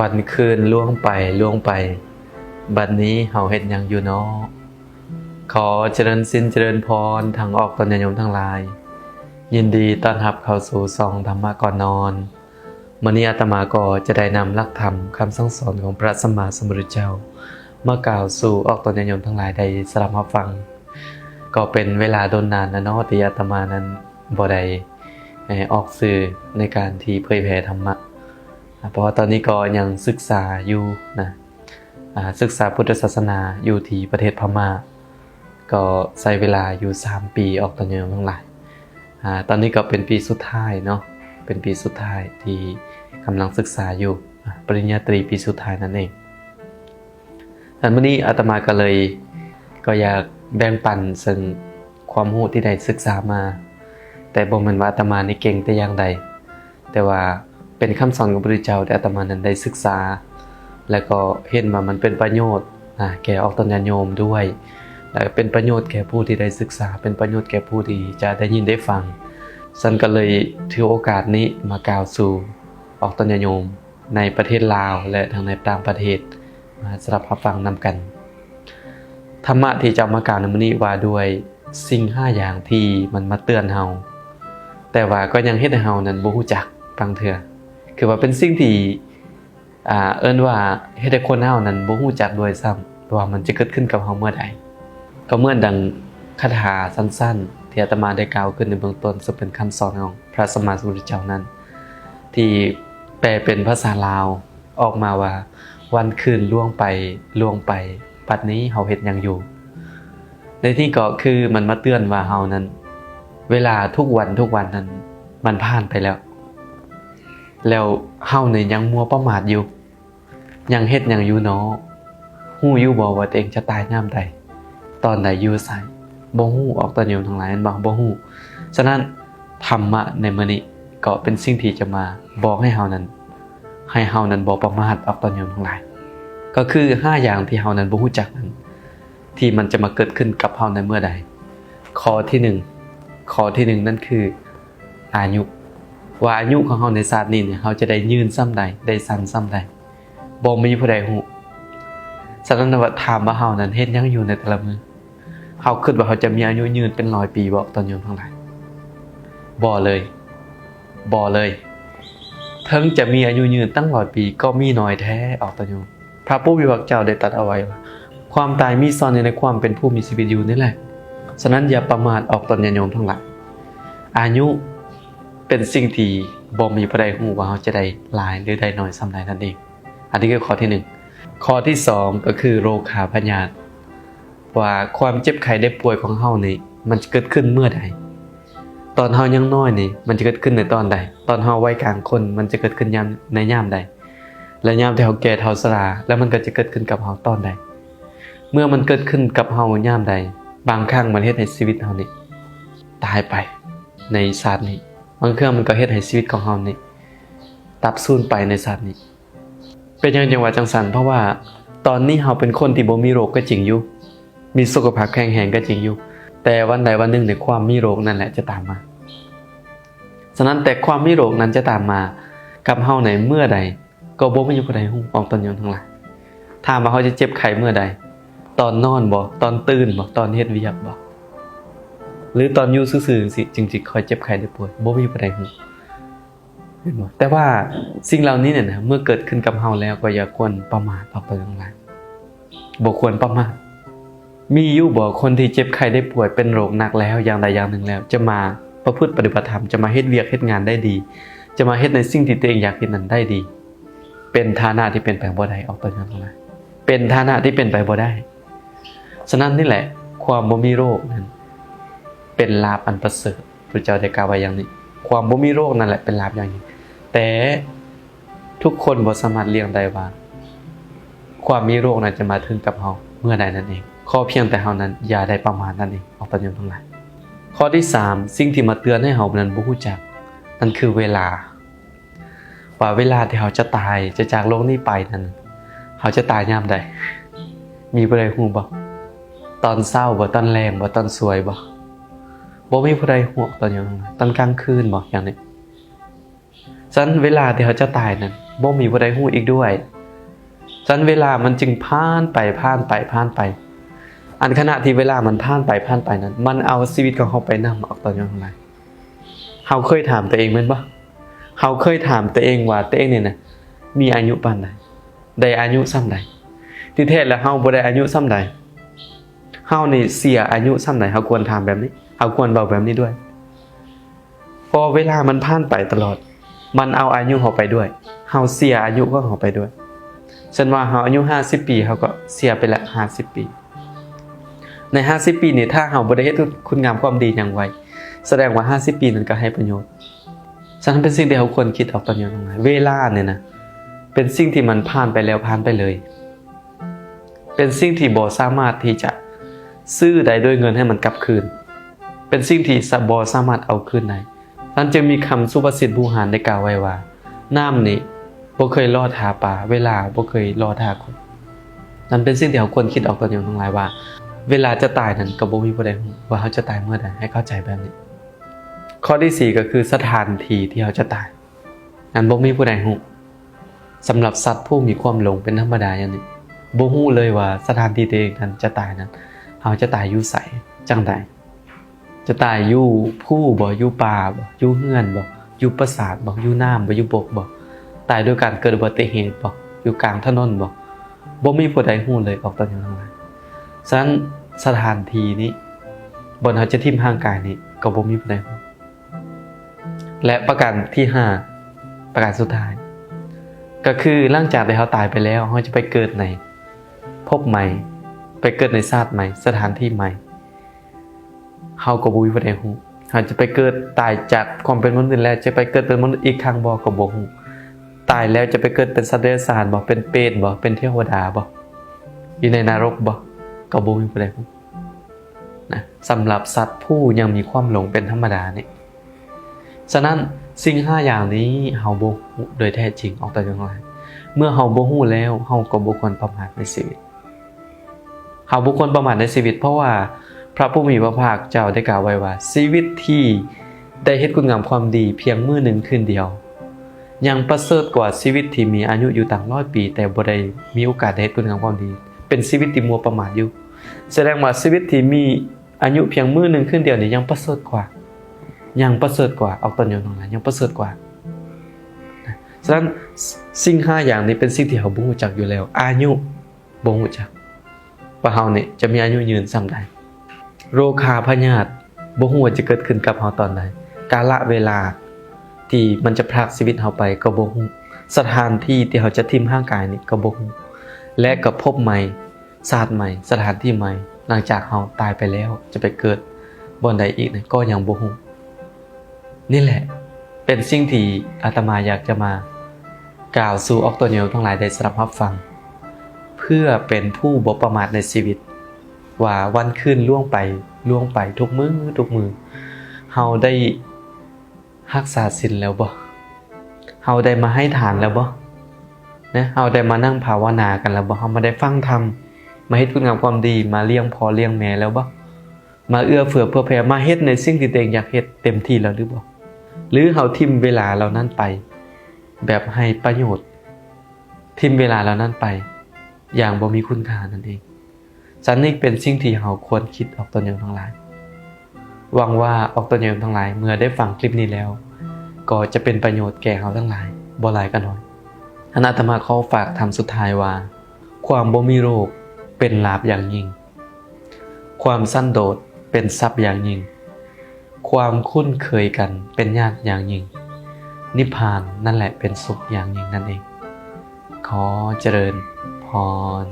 วันคืนล่วงไปล่วงไป บัดนี้เฮาเฮ็ดหยังอยู่เนาะขอเจริญสินเจริญพรทางออกตนญายมทั้งหลาย ยินดีต้อนรับเข้าสู่ซองธรรมะก่อนนอนมื้อนี้อาตมาก็จะได้นำหลักธรรมคำสั่งสอนของพระสัมมาสัมพุทธเจ้า มากล่าวสู่ออกตนญายมทั้งหลายได้สดับรับฟัง ก็เป็นเวลาโดนนานนะเนาะที่อาตมานั้นบ่ได้ออกสื่อในการที่เผยแผ่ธรรมะ เพราะว่าตอนนี้ก็ยังศึกษาอยู่นะศึกษาพุทธศาสนาอยู่ที่ประเทศพม่า ก็ใช้เวลาอยู่ 3 ปีออกตอนนี้ทั้งหลายอ่ตอนนี้ก็เป็นปีสุดท้ายเนาะเป็นปีสุดท้ายที่กำลังศึกษาอยู่ปริญญาตรีปีสุดท้ายนั่นเองอันวันนี้อาตมาก็เลยก็อยากแบ่งปันซึ่งความรู้ที่ได้ศึกษามา แต่บ่แม่นว่าอาตมานี่เก่งแต่อย่างใด แต่ว่า เป็นคำสอนของพระพุทธเจ้าที่อาตมานั้นได้ศึกษา แล้วก็เห็นว่ามันเป็นประโยชน์นะแก่ออกตนญาโยมด้วยและเป็นประโยชน์แก่ผู้ที่ได้ศึกษา เป็นประโยชน์แก่ผู้ที่จะได้ยินได้ฟังฉันก็เลยถือโอกาสนี้มากล่าวสู่ออกตนญาโยมในประเทศลาวและทางในต่างประเทศมาสรับรับฟังนำกันธรรมะที่จะมากล่าวในมื้อนี้ว่าด้วยสิ่งห้าอย่างที่มันมาเตือนเฮาแต่ว่าก็ยังเฮ็ดให้เฮานั้นบ่ฮู้จักบางเทื่อ คือว่าเป็นสิ่งที่อ่าเอิ้นว่าเฮ็ดให้คนเฮานั้นบ่ฮู้จักด้วยซ้ำว่ามันจะเกิดขึ้นกับเฮาเมื่อใดก็เมื่อดังคาถาสั้นๆ ที่อาตมาได้กล่าวขึ้นในเบื้องต้นซึ่งเป็นคำสอนของพระสัมมาสัมพุทธเจ้านั้น ที่แปลเป็นภาษาลาวออกมาว่า วันคืนล่วงไปล่วงไปปัดนี้เฮาเฮ็ดหยังอยู่ ในที่ก็คือมันมาเตือนว่าเฮานั้น เวลาทุกวันทุกวันนั้น มันผ่านไปแล้ว แล้วเฮาเนี่ยยังมัวประมาทอยู่ ยังเฮ็ดยังอยู่เนาะฮู้อยู่บ่ว่าตัวเองจะตายยามใด ตอนใดอยู่ไสบ่ฮู้ออกตอนอยู่ทั้งหลายนั่นบ่บ่ฮู้ฉะนั้นธรรมะในมื้อนี้ก็เป็นสิ่งที่จะมาบอกให้เฮานั้น ให้เฮานั้นบ่ประมาทออกตอนอยู่ทั้งหลาย ก็คือห้าอย่างที่เฮานั้นบ่ฮู้จักนั้นที่มันจะมาเกิดขึ้นกับเฮาในเมื่อใดข้อที่หนึ่งข้อที่หนึ่งนั่นคืออายุ ว่าอายุของเฮาในศาสตร์นี้เนี่ยเฮาจะได้ยืนซ้ำใดได้สั้นซ้ำใดบ่มีผู้ใดฮู้ฉะนั้นว่าถามว่าเฮานั้นเฮ็ดยังอยู่ในแต่ละมือเฮาคิดว่าเฮาจะมีอายุยืนเป็นร้อยปีบ่ตอนอยู่ทั้งหลายบ่เลยบ่เลยถึงจะมีอายุยืนตั้งร้อยปีก็มีน้อยแท้ออกตอนอยู่พระผู้มีพระเจ้าได้ตรัสเอาไว้ว่าความตายมีซ่อนอยู่ในความเป็นผู้มีชีวิตอยู่นี่แหละ ฉะนั้นอย่าประมาทออกตอนญาติโยมทั้งหลายอายุ เป็นสิ่งที่บ่มีผู้ใดฮู้ว่าเราจะได้หลายหรือได้น้อยส่ำใดนั่นเอง อันนี้คือข้อที่หนึ่งข้อที่สองก็คือโรคาพยาธิว่าความเจ็บไข้ได้ป่วยของเฮานี่มันจะเกิดขึ้นเมื่อใด ตอนเฮายังน้อยนี่มันจะเกิดขึ้นในตอนใด ตอนเฮาวัยกลางคนมันจะเกิดขึ้นยามในยามใด และยามที่เฮาแก่เฒ่าชราแล้วมันก็จะเกิดขึ้นกับเฮาตอนใด เมื่อมันเกิดขึ้นกับเฮายามใด บางครั้งมันเฮ็ดให้ชีวิตเฮานี่ตายไปในชาตินี้างเครั้งมันก็เฮ็ดให้ชีวิตของเฮานี่ตับสูญไปในชาตินี้ เป็นอย่างจังหวะจังสันเพราะว่าตอนนี้เฮาเป็นคนที่บ่มีโรคก็จริงอยู่ มีสุขภาพแข็งแรงก็จริงอยู่ แต่วันใดวันหนึ่งในความมีโรคนั่นแหละจะตามมา ฉะนั้นแต่ความมีโรคนั้นจะตามมากับเฮาในเมื่อใด ก็บ่มีผู้ใดฮู้ออกตนยนทั้งหลายถามว่าเขาจะเจ็บไข้เมื่อใด ตอนนอนบ่ตอนตื่นบ่ตอนเฮ็ดเวียกบ่ หรือตอนอยู่ซื่อๆสิจึงสิคอยเจ็บไข้ได้ป่วยบ่มีผู้ใดฮู้เห็นบ่แต่ว่าสิ่งเหล่านี้เนี่ยนะเมื่อเกิดขึ้นกับเฮาแล้วก็อย่าควรประมาทออไปทั้งหลายบ่ควรประมาทมีอยู่บ่คนที่เจ็บไข้ได้ป่วยเป็นโรคหนักแล้วอย่างใดอย่างหนึ่งแล้ว จะมาประพฤติปฏิบัติธรรมจะมาเฮ็ดเวียกเฮ็ดงานได้ดี จะมาเฮ็ดในสิ่งที่ตัวเองอยากเฮ็ดนั้นได้ดี เป็นฐานะที่เป็นไปบ่ได้ออกไปทั้งหลายเป็นฐานะที่เป็นไปบ่ได้ฉะนั้นนี่แหละ ความบ่มีโรคนั้น เป็นลาภอันประเสริฐพระเจ้าได้กล่าวไว้อย่างนี้ ความบ่มีโรคนั่นแหละเป็นลาภอย่างนี้ แต่ทุกคนบ่สามารถเลี่ยงได้ว่า ความมีโรคนั้นจะมาถึงกับเฮาเมื่อใดนั่นเองข้อเพียงแต่เฮานั้นอย่าได้ประมาทนั่นเองออกไปยนทั้งหลายข้อที่สามสิ่งที่มาเตือนให้เฮานั้นบ่รู้จัก นั่นคือเวลา ว่าเวลาที่เขาจะตายจะจากโลกนี้ไปนั้นเขาจะตายยามใดมีผู้ใดฮู้บ่ตอนเศร้าบ่ตอนแรงบ่ตอนสวยบ่ บ่มีผู้ใดฮู้ตอนยังตอนกลางคืนบ่อย่างนี้ฉะนั้นเวลาที่เขาจะตายนั้นบ่มีผู้ใดฮู้อีกด้วยฉะนั้นเวลามันจึงผ่านไปผ่านไปผ่านไป อันขณะที่เวลามันผ่านไปผ่านไปนั้น มันเอาชีวิตของเขาไปนำออกตอนย้อนหลังเฮาเคยถามตัวเองแม่นบ่เฮาเคยถามตัวเองว่าตัวเองเนี่ยนะมีอายุปานใดได้อายุส่ำใดที่แท้แล้วเฮาบ่ได้อายุส่ำใดเฮานี่เสียอายุส่ำใดเฮาควรถามแบบนี้ เฮาควรเว้าแบบนี้ด้วย พอเวลามันผ่านไปตลอด มันเอาอายุเฮาไปด้วยเฮาเสียอายุของเฮาไปด้วยเช่นว่าเฮาอายุ50ปีเฮาก็เสียไปละ50ปี ใน50ปีนี่ถ้าเฮาบ่ได้เฮ็ดคุณงามความดีหยังไวแสดงว่า50ปีนั้นก็ให้ประโยชน์ฉะนั้นเป็นสิ่งที่เราควรคิดออกตอนนี้ตรงไหนเวลาเนี่ยนะเป็นสิ่งที่มันผ่านไปแล้วผ่านไปเลย เป็นสิ่งที่บ่สามารถที่จะซื้อได้ด้วยเงินให้มันกลับคืน เป็นสิ่งที่สบ่สามารถเอาคืนได้นั้นจึงมีคำสุภาษิตบูหารได้กล่าวไว้ว่า น้ำนี่บ่เคยรอดหาปลาเวลาบ่เคยรอดหาคนนั่นเป็นสิ่งที่เราควรคิดออกตอนนี้ทั้งหลายว่า เวลาจะตายนั้นก็บ่มีผู้ใดรู้ว่าเขาจะตายเมื่อใดให้เข้าใจแบบนี้ ข้อที่สี่ก็คือสถานที่ที่เขาจะตายนั้นบ่มีผู้ใดรู้สำหรับสัตว์ผู้มีความหลงเป็นธรรมดาอย่างนี้บ่ฮู้เลยว่าสถานที่ตัวเองนั้นจะตายนั้นเขาจะตายอยู่ไสจังใด จะตายอยู่ผู้บ่อยู่ป่าบ่อยู่เฮือนบ่อยู่ปราสาทบ่อยู่น้ำบ่อยู่บกบ่ตายด้วยการเกิดอุบัติเหตุบ่อยู่กลางถนนบ่บ่มีผู้ใดฮู้เลยออกตอนนี้ทั้งหลายฉะนั้นสถานที่นี้บนเขาจะทิ่มห่างกายนี้ก็บ่มีผู้ใดฮู้และประการที่5ประการสุดท้าย ก็คือหลังจากที่เขาตายไปแล้วเขาจะไปเกิดในภพใหม่ ไปเกิดในชาติใหม่ สถานที่ใหม่ เขาก็บ่มีผู้ใดฮู้เขาจะไปเกิดตายจากความเป็นมนุษย์แล้วจะไปเกิดเป็นมนุษย์อีกครั้งบ่ก็บ่ฮู้ตายแล้วจะไปเกิดเป็นสัตว์เดรัจฉานบ่เป็นเปรตบ่เป็นเทวดาบ่อยู่ในนรกบ่ก็บ่มีผู้ใดฮู้นะสำหรับสัตว์ผู้ยังมีความหลงเป็นธรรมดานี่ฉะนั้นสิ่งห้าอย่างนี้เฮาบ่ฮู้โดยแท้จริงออกแต่อย่างไรเมื่อเฮาบ่ฮู้แล้วเฮาก็บ่ควรประมาทในชีวิตเฮาบ่ควรประมาทในชีวิต เพราะว่า พระผู้มีพระภาคเจ้าได้กล่าวไว้ว่าชีวิตที่ได้เฮ็ดคุณงามความดีเพียงมื้อหนึ่งคืนเดียว ยังประเสริฐกว่าชีวิตที่มีอายุอยู่ตั้งร้อยปี แต่บ่ได้มีโอกาสได้เฮ็ดคุณงามความดี เป็นชีวิตที่มัวประมาทอยู่ แสดงว่าชีวิตที่มีอายุเพียงมื้อหนึ่งคืนเดียวนี่ยังประเสริฐกว่า ยังประเสริฐกว่าออกตอนอยู่ตรงนั้นยังประเสริฐกว่าฉะนั้นสิ่งห้าอย่างนี้เป็นสิ่งที่เราบ่รู้จักอยู่แล้ว อายุบ่รู้จักว่าเฮานี่จะมีอายุยืนส่ำใด โรคาพยาธิบ่ฮู้ว่าจะเกิดขึ้นกับเฮาตอนใดกาลเวลาที่มันจะพรากชีวิตเฮาไปก็บ่ฮู้สถานที่ที่เฮาจะทิ่มร่างกายนี่ก็บ่ฮู้และก็พบใหม่ศาสตร์ใหม่ สถานที่ใหม่ หลังจากเฮาตายไปแล้วจะไปเกิดบ่อนใดอีกนี่ก็ยังบ่ฮู้นี่แหละเป็นสิ่งที่อาตมาอยากจะมากล่าวสู่ออกตัวเนียวทั้งหลายได้สรับรับฟัง เพื่อเป็นผู้บประมาทในชีวิต ว่าวันคืนล่วงไปล่วงไปทุกมือทุกมือเฮาได้รักษาศีลแล้วบ่เฮาได้มาให้ทานแล้วบ่นะเฮาได้มานั่งภาวนากันแล้วบ่เฮามาได้ฟังธรรมมาเฮ็ดคุณงามความดีมาเลี้ยงพอเลี้ยงแม่แล้วบ่มาเอื้อเฟื้อเพื่อแผ่มาเฮ็ดในสิ่งที่ตัวเองอยากเฮ็ดเต็มที่แล้วหรือบ่หรือเขาทิมเวลาเหล่านั้นไป แบบให้ประโยชน์ ทิมเวลาเหล่านั้นไป อย่างบ่มีคุณค่านั่นเอง สันนี่เป็นสิ่งที่เราควรคิดออกตนเองทั้งหลาย หวังว่าออกตนเองทั้งหลาย เมื่อได้ฟังคลิปนี้แล้ว ก็จะเป็นประโยชน์แก่เราทั้งหลายบ่หลายก็น้อยอนาตมาขอฝากทำสุดท้ายว่า ความบ่มีโรคเป็นลาภอย่างยิ่ง ความสั้นโดษเป็นทรัพย์อย่างยิ่ง ความคุ้นเคยกันเป็นญาติอย่างยิ่ง นิพพานนั่นแหละเป็นสุขอย่างยิ่งนั่นเอง ขอเจริญพร